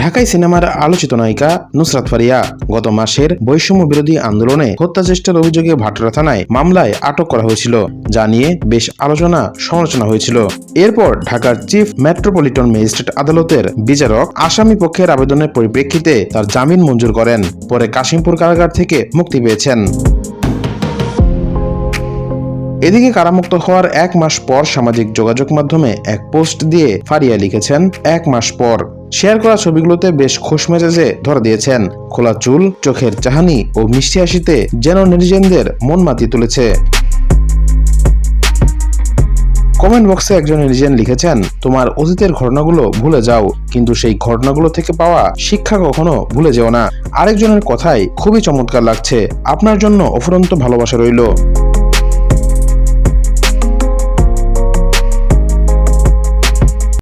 ঢাকাই সিনেমার আলোচিত নায়িকা নুসরাত ফারিয়া গত মাসের বৈষম্য বিরোধী আন্দোলনে হত্যা চেষ্টার অভিযোগে ভাটরা থানায় মামলায় আটক করা হয়েছিল, যা নিয়ে বেশ আলোচনা সমালোচনা হয়েছিল। এরপর ঢাকার চিফ মেট্রোপলিটন ম্যাজিস্ট্রেট আদালতের বিচারক আসামি পক্ষের আবেদনের পরিপ্রেক্ষিতে তার জামিন মঞ্জুর করেন, পরে কাশিমপুর কারাগার থেকে মুক্তি পেয়েছেন। এদিকে কারামুক্ত হওয়ার এক মাস পর সামাজিক যোগাযোগ মাধ্যমে এক পোস্ট দিয়ে ফারিয়া লিখেছেন, এক মাস পর। শেয়ার করা ছবিগুলোতে বেশ খুশ মেজাজে ধরা দিয়েছেন। খোলা চুল, চোখের চাহানি ও মিষ্টি হাসিতে যেন নির্জনদের মন মাতিয়ে তুলেছে। কমেন্ট বক্সে একজন নির্জেন লিখেছেন, তোমার অতীতের ঘটনাগুলো ভুলে যাও, কিন্তু সেই ঘটনাগুলো থেকে পাওয়া শিক্ষা কখনো ভুলে যেও না। আরেকজনের কথাই খুবই চমৎকার লাগছে, আপনার জন্য অফুরন্ত ভালোবাসা রইল।